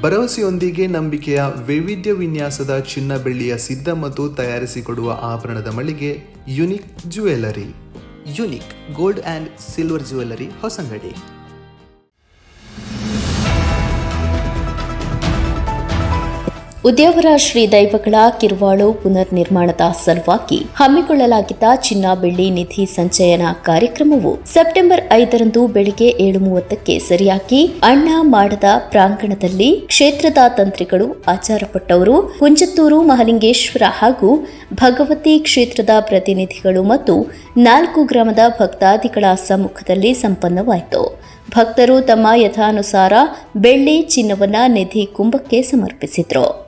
ಭರವಸೆಯೊಂದಿಗೆ ನಂಬಿಕೆಯ ವೈವಿಧ್ಯ ವಿನ್ಯಾಸದ ಚಿನ್ನ ಬೆಳ್ಳಿಯ ಸಿದ್ಧ ಮತ್ತು ತಯಾರಿಸಿಕೊಡುವ ಆಭರಣದ ಮಳಿಗೆ unique jewellery. Unique gold and silver jewellery Hosangadi. Udyavara Shri ದೈವಗಳ ಕಿರುವಾಳು ಪುನರ್ ನಿರ್ಮಾಣದ ಸಲುವಾಗಿ ಹಮ್ಮಿಕೊಳ್ಳಲಾಗಿದ್ದ ಚಿನ್ನ ಬೆಳ್ಳಿ ನಿಧಿ ಸಂಚಯನ ಕಾರ್ಯಕ್ರಮವು ಸೆಪ್ಟೆಂಬರ್ ಐದರಂದು ಬೆಳಿಗ್ಗೆ ಏಳು ಮೂವತ್ತಕ್ಕೆ ಸರಿಯಾಗಿ ಅಣ್ಣ ಮಾಡದ ಪ್ರಾಂಗಣದಲ್ಲಿ ಕ್ಷೇತ್ರದ ತಂತ್ರಿಗಳು ಆಚಾರಪಟ್ಟವರು ಕುಂಜತ್ತೂರು ಮಹಲಿಂಗೇಶ್ವರ ಹಾಗೂ ಭಗವತಿ ಕ್ಷೇತ್ರದ ಪ್ರತಿನಿಧಿಗಳು ಮತ್ತು ನಾಲ್ಕು ಗ್ರಾಮದ ಭಕ್ತಾದಿಗಳ ಸಮ್ಮುಖದಲ್ಲಿ ಸಂಪನ್ನವಾಯಿತು. ಭಕ್ತರು ತಮ್ಮ ಯಥಾನುಸಾರ ಬೆಳ್ಳಿ ಚಿನ್ನವನ್ನ ನಿಧಿ ಕುಂಭಕ್ಕೆ ಸಮರ್ಪಿಸಿದ್ರು.